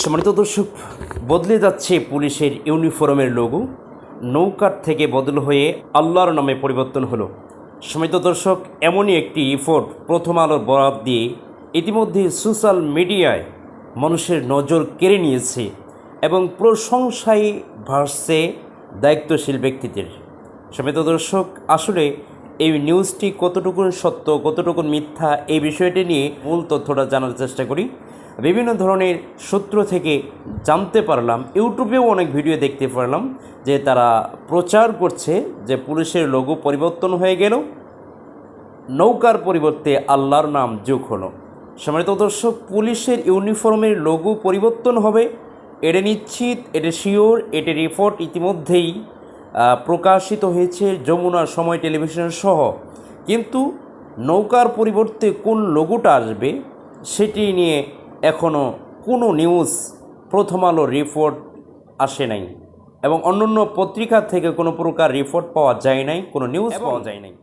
সম্মানিত দর্শক, বদলে যাচ্ছে পুলিশের ইউনিফর্মের লোগো। নৌকার থেকে বদল হয়ে আল্লাহর নামে পরিবর্তন হলো। সম্মানিত দর্শক, এমনই একটি ইফোর্ট প্রথম আলোর বরাত দিয়ে ইতিমধ্যে সোশ্যাল মিডিয়ায় মানুষের নজর কেড়ে নিয়েছে এবং প্রশংসায় ভাসছে দায়িত্বশীল ব্যক্তিদের। সমিত দর্শক, আসলে এই নিউজটি কতটুকু সত্য কতটুকু মিথ্যা, এই বিষয়টি নিয়ে মূল তথ্যটা জানার চেষ্টা করি। বিভিন্ন ধরনের সূত্র থেকে জানতে পারলাম। ইউটিউবেও অনেক ভিডিও দেখতে পারলাম যে তারা প্রচার করছে যে পুলিশের লোগো পরিবর্তন হয়ে গেল। নৌকার পরিবর্তে আল্লাহর নাম যোগ হলো। সম্মানিত দর্শক, পুলিশের ইউনিফর্মের লোগো পরিবর্তন হবে। এটা নিশ্চিত, এটা শিওর এটার রিপোর্ট ইতিমধ্যেই প্রকাশিত হয়েছে যমুনা সময় টেলিভিশন সহ। কিন্তু নৌকার পরিবর্তে কোন লোগোটা আসবে, সেটি নিয়ে এখনও কোনো নিউজ প্রথম আলো রিপোর্ট আসে নাই এবং অন্যান্য পত্রিকা থেকে কোনো প্রকার রিপোর্ট পাওয়া যায় নাই কোনো নিউজ পাওয়া যায় নাই।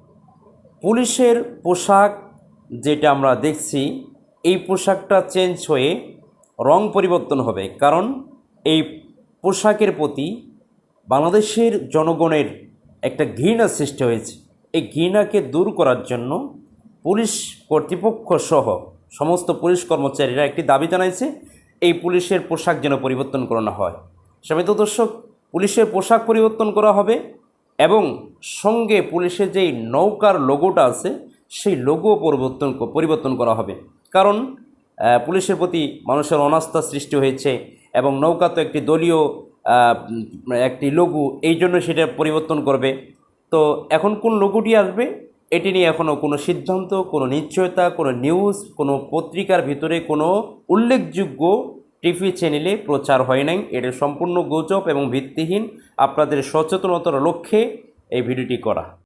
পুলিশের পোশাক যেটা আমরা দেখছি এই পোশাকটা চেঞ্জ হয়ে রং পরিবর্তন হবে কারণ এই পোশাকের প্রতি বাংলাদেশের জনগণের একটা ঘৃণা সৃষ্টি হয়েছে। এই ঘৃণাকে দূর করার জন্য পুলিশ কর্তৃপক্ষ সহ সমস্ত পুলিশ কর্মচারীরা একটি দাবি জানাইছে, এই পুলিশের পোশাক যেন পরিবর্তন করানো হয়। সমিত দর্শক, পুলিশের পোশাক পরিবর্তন করা হবে এবং সঙ্গে পুলিশের যেই নৌকার লোগোটা আছে, সেই লোগো পরিবর্তন পরিবর্তন করা হবে। কারণ পুলিশের প্রতি মানুষের অনাস্থা সৃষ্টি হয়েছে এবং নৌকা তো একটি দলীয় একটি লঘু এই জন্য সেটা পরিবর্তন করবে। তো এখন কোন লঘুটি আসবে? এটি নিয়ে এখনও কোনো সিদ্ধান্ত, কোনো নিশ্চয়তা, কোনো নিউজ কোনো পত্রিকার ভিতরে কোনো উল্লেখযোগ্য টিভি চ্যানেলে প্রচার হয় নাই। এটা সম্পূর্ণ গুজব এবং ভিত্তিহীন আপনাদের সচেতনতার লক্ষ্যে এই ভিডিওটি করা।